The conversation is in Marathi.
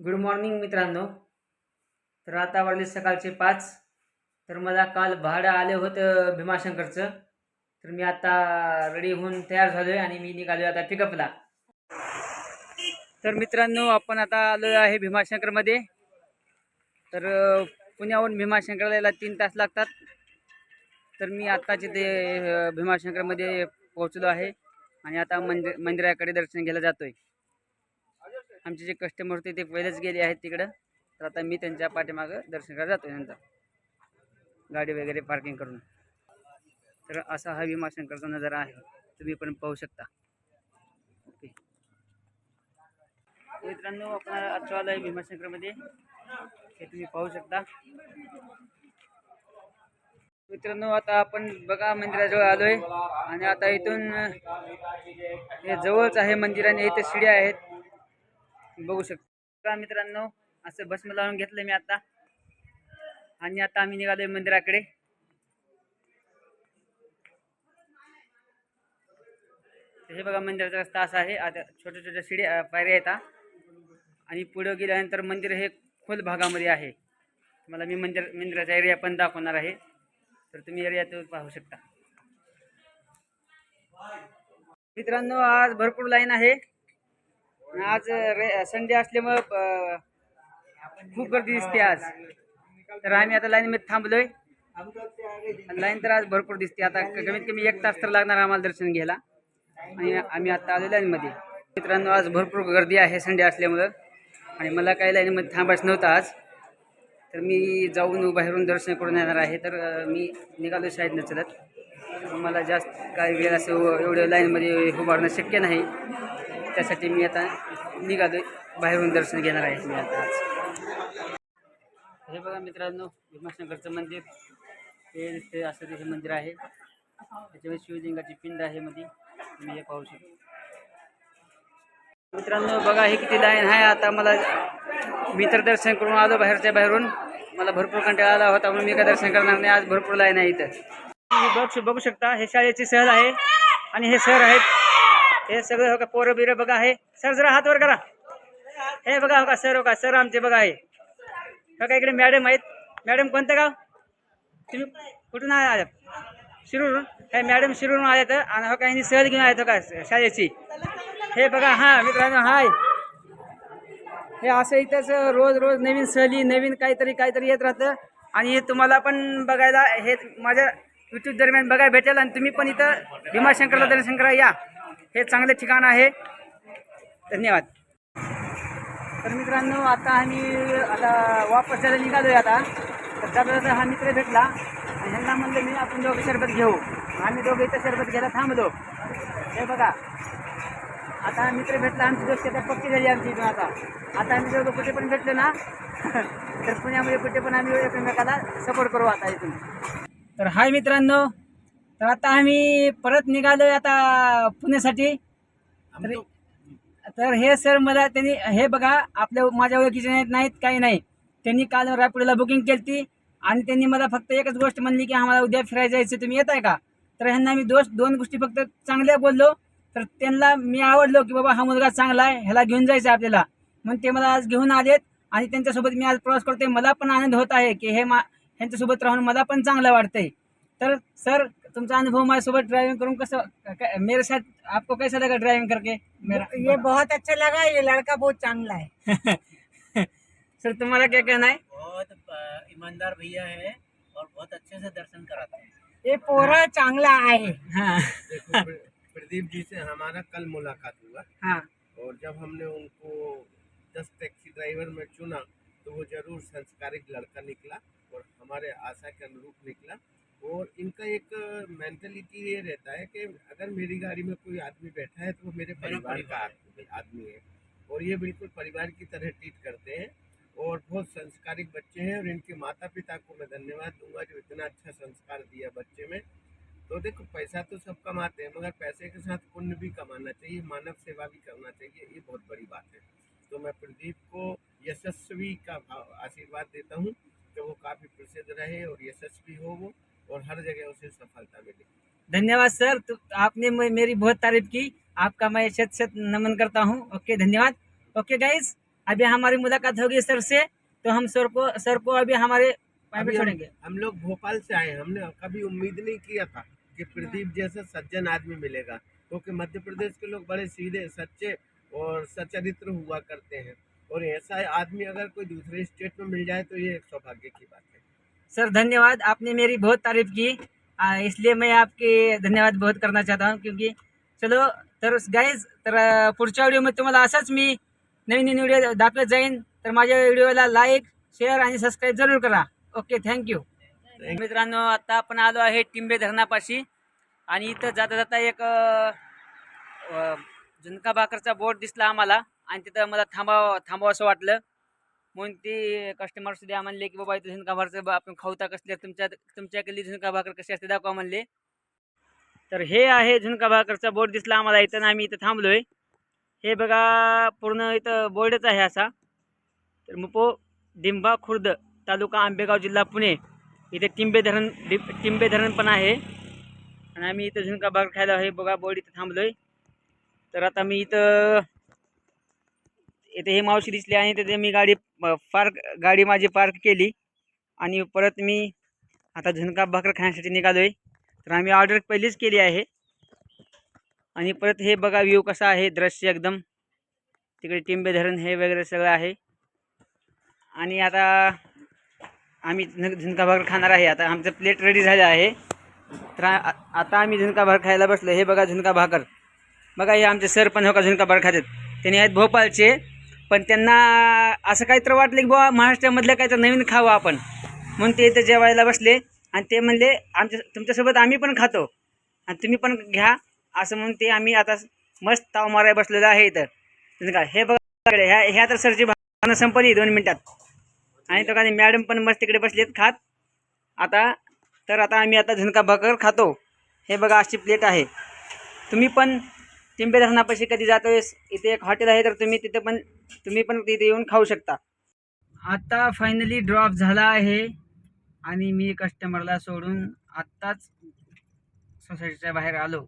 गुड मॉर्निंग मित्रांनो. तर आता वाढले सकाळचे पाच. तर मला काल भाडं आलं होतं भीमाशंकरचं. तर मी आता रेडी होऊन तयार झालो आहे आणि मी निघालो आता पिकअपला तर मित्रांनो आपण आता आलो आहे भीमाशंकरमध्ये. तर पुण्याहून भीमाशंकरला यायला तीन तास लागतात. तर मी आत्ताच इथे भीमाशंकरमध्ये पोहोचलो आहे आणि आता मंदिर मंदिराकडे दर्शन घ्यायला जातो आहे आमचे जे कस्टमर होते ते पहिलेच गेले आहेत तिकडं. तर आता मी त्यांच्या पाठीमागं दर्शन करायला जातो नंतर. गाडी वगैरे पार्किंग करून. तर असा हा भीमाशंकरचा नजारा आहे. तुम्ही पण पाहू शकता. ओके. मित्रांनो आपण आजचं आलो आहे भीमाशंकरमध्ये हे तुम्ही पाहू शकता. मित्रांनो आता आपण बघा मंदिराजवळ आलोय. आणि आता इथून हे जवळच आहे मंदिर आणि इथे शिड्या आहेत. बघू शकता. मित्रांनो? असं भस्म लावून घेतलं मी आता. आणि आता आम्ही निघालोय मंदिराकडे. हे बघा मंदिराचा रस्ता असा आहे. आता छोट्या छोट्या शिड्या पायऱ्या येतात आणि पुढं गेल्यानंतर मंदिर हे खोल भागामध्ये आहे. मला मी मंदिर मंदिराचा एरिया पण दाखवणार आहे. तर तुम्ही एरिया तो पाहू शकता. मित्रांनो आज भरपूर लाईन आहे. आज रे संडे असल्यामुळं खूप गर्दी दिसते आज. तर आम्ही आता लाईनमध्ये थांबलोय. लाईन तर आज भरपूर दिसते. आता कमीत कमी एक तास तर लागणार आम्हाला दर्शन घ्यायला. आणि आम्ही आता आलो लाईनमध्ये मित्रांनो आज भरपूर गर्दी आहे संडे असल्यामुळं. आणि मला काही लाईनमध्ये थांबायचं नव्हतं आज. तर मी जाऊन बाहेरून दर्शन करून येणार आहे. तर मी निघालो शाळेत चलत. मला जास्त काही वेळ असं एवढं लाईनमध्ये उभारणं शक्य नाही. त्यासाठी मी आता निघालो. बाहेरून दर्शन घेणार आहे मी आता आज. हे बघा मित्रांनो भीमाशंकरचं मंदिर. हे दिसते असं तिथे मंदिर आहे. त्याच्यामध्ये शिवलिंगाची पिंड आहे मध्ये तुम्ही हे पाहू शकतो. मित्रांनो बघा हे किती लाईन आहे. आता मला मी तर दर्शन करून आलो बाहेरच्या बाहेरून. मला भरपूर कंटाळा आला होता म्हणून मी काय दर्शन करणार नाही. आज भरपूर लाईन आहे इथं. तुम्ही बघ बघू शकता हे शाळेची सहल आहे. आणि हे सर आहेत हे सगळं हो का पोरं बिरं बघा आहे सर जरा हात वर करा. हे बघा हो का सर हो का सर आमचे बघा आहे बघा हो इकडे मॅडम आहेत. मॅडम कोणतं गाव? तुम्ही कुठून आल्या शिरूर? हे मॅडम शिरूरून आले तर आणि हो का यांनी सहल घेऊन आहेत हो का शाळेची? हे बघा हां मित्रांनो हाय. हे असं इथंच रोज रोज नवीन सहली नवीन काहीतरी काहीतरी येत राहतं. आणि हे तुम्हाला पण बघायला हे माझ्या यूट्यूब दरम्यान बघायला भेटेल आणि तुम्ही पण इथं भीमाशंकरला दर्शन करा या. हे चांगलं ठिकाण आहे. धन्यवाद. तर मित्रांनो आता आम्ही आता वापस जायला निघालोय आता. तर त्यावेळेस हा मित्र भेटला. आणि ह्यांना म्हणलं मी आपण दोघं शरबत घेऊ. आम्ही दोघं इथं शरबत घ्यायला थांबलो. हे बघा. आता हा मित्र भेटला आमची दोस्ती आता पक्की झाली आमची इथून आता. आता आम्ही दोघं कुठे पण भेटलो ना तर पुण्यामध्ये कुठे पण आम्ही एकमेकाला सपोर्ट करू आता इथून. तर हाय मित्रांनो तर आता आम्ही परत निघालोय आता पुण्यासाठी. तर तर हे सर मला त्यांनी हे बघा आपल्या माझ्या ओळखीचे नाहीत नाहीत काही नाही. त्यांनी काल रायपुरीला बुकिंग केली ती आणि त्यांनी मला फक्त एकच गोष्ट म्हणली की आम्हाला उद्या फिरायला जायचं तुम्ही येत आहे का? तर ह्यांना मी दोष दोन गोष्टी फक्त चांगल्या बोललो. तर त्यांना मी आवडलो की बाबा हा मुलगा चांगला आहे ह्याला घेऊन जायचं आहे आपल्याला. म्हणून ते मला आज घेऊन आलेत आणि त्यांच्यासोबत मी आज प्रवास करतोय. मला पण आनंद होत आहे की हे मा ह्यांच्यासोबत राहून मला पण चांगलं वाटतंय. तर सर तुमचा अनुभव माझ्यासोबत ड्रायव्हिंग करून कसं क- मेरे साथ आपको कैसा लगा ड्राइविंग करके? मेरा ये बहुत अच्छा लगा ये लड़का बहुत चांगला है। सर तुम्हारा क्या कहना है? बहुत ईमानदार भैया है और बहुत अच्छे से दर्शन कराते हैं। ये पोरा चांगला आहे हाँ। प्रदीप जी से हमारा कल मुलाकात हुआ। हाँ। और जब हमने उनको दस टैक्सी ड्राइवर में चुना तो वो ज़रूर संस्कारिक लड़का निकला और हमारे आशा के अनुरूप निकला। और इनका एक मेंटलिटी ये रहता है कि अगर मेरी गाड़ी में कोई आदमी बैठा है तो वो मेरे परिवार का आदमी है। और ये बिल्कुल परिवार की तरह ट्रीट करते हैं और बहुत संस्कारिक बच्चे हैं और इनके माता पिता को मैं धन्यवाद दूँगा जो इतना अच्छा संस्कार दिया बच्चे में। तो देखो पैसा तो सब कमाते हैं मगर पैसे के साथ पुण्य भी कमाना चाहिए मानव सेवा भी करना चाहिए ये बहुत बड़ी बात है। तो मैं प्रदीप को यशस्वी का आशीर्वाद देता हूँ कि वो काफ़ी प्रसिद्ध रहे और यशस्वी हो वो। और हर जगह उसे सफलता मिले। धन्यवाद सर। तो आपने मेरी बहुत तारीफ़ की। आपका मैं शत शत नमन करता हूँ। ओके धन्यवाद। ओके गाइज़ अभी हमारी मुलाकात होगी सर से। तो हम सर को सर को अभी हमारे अभी प्राइवेट हम, छोड़ेंगे। हम लोग भोपाल से आए हमने कभी उम्मीद नहीं किया था कि प्रदीप जैसा सज्जन आदमी मिलेगा। क्योंकि तो मध्य प्रदेश के लोग बड़े सीधे सच्चे और सचरित्र हुआ करते हैं। और ऐसा आदमी अगर कोई दूसरे स्टेट में मिल जाए तो ये एक सौभाग्य की बात है। सर धन्यवाद। आपने मेरी बहुत तारीफ की। आ, इसलिए मैं आपके धन्यवाद बहुत करना चाहता हूँ क्योंकि चलो तर गाईज तर पुढच्या व्हिडिओमध्ये तुम्हाला असंच मी नवीन नवीन व्हिडिओ दाखवत जाईन. तर माझ्या व्हिडिओला लाईक शेअर आणि सबस्क्राईब जरूर करा. ओके थँक्यू मित्रांनो आता आपण आलो आहे टिंबे धरणापाशी. आणि इथं जाता जाता एक झुणका भाकरचा बोर्ड दिसला आम्हाला. आणि तिथं मला थांबावं थांबावं असं वाटलं. म्हणून ते कस्टमर सुद्धा म्हणले की बाबा इथं झुणका भाकर बा- आपण खाऊता कसले तुमच्या तुमच्याकडली झुणका भाकर कशी असते दाखवा म्हणले. तर हे आहे झुणका भाकरचा बोर्ड दिसला आम्हाला इथं आणि आम्ही इथं थांबलोय. हे बघा पूर्ण इथं बोर्डच आहे असा. तर मुपो डिंबा खुर्द तालुका आंबेगाव जिल्हा पुणे. इथे टिंबे धरण टिंबे धरण पण आहे. आणि आम्ही इथं झुणका भाकर खायला हे बघा बोर्ड इथं थांबलोय. तर आता मी इथं इथे हे मावशी दिसली आणि तिथे मी गाडी पार्क गाडी माझी पार्क केली. आणि परत मी आता झुणका भाकर खाण्यासाठी निघालोय. तर आम्ही ऑर्डर पहिलीच केली आहे. आणि परत हे बघा व्ह्यू कसा आहे दृश्य एकदम. तिकडे टिंबे धरण हे वगैरे सगळं आहे. आणि आता आम्ही झुणका भाकर खाणार आहे. आता आमचं प्लेट रेडी झालं आहे. तर आता आम्ही झुणका भाकर खायला बसलो. हे बघा झुणका भाकर. बघा हे आमचे सर पण हो का झुणका भाकर खातात. त्यांनी आहेत भोपाळचे. पण त्यांना असं काही तर वाटलं की बाबा महाराष्ट्रामधलं काही तर नवीन खावं आपण. म्हणून ते इथं जेवायला बसले. आणि ते म्हणले आमच्या तुमच्यासोबत आम्ही पण खातो. आणि तुम्ही पण घ्या. असं म्हणून ते आम्ही आता मस्त ताव मारायला बसलेलं आहे इथं. म्हणजे का हे बघा ह्या ह्या तर सरची भावना संपली दोन मिनटात. आणि तो काही मॅडम पण मस्त तिकडे बसलेत खात. आता तर आता आम्ही आता झुणका भाकर खातो. हे बघा अशी प्लेट आहे. तुम्ही पण चिंबे धरणापाशी कधी जातोयस इथे एक हॉटेल आहे तर तुम्ही तिथे पण तुम्ही पण तिथे येऊन खाऊ शकता. आता फायनली ड्रॉप झाला आहे आणि मी कस्टमरला सोडून आत्ताच सोसायटीच्या बाहेर आलो.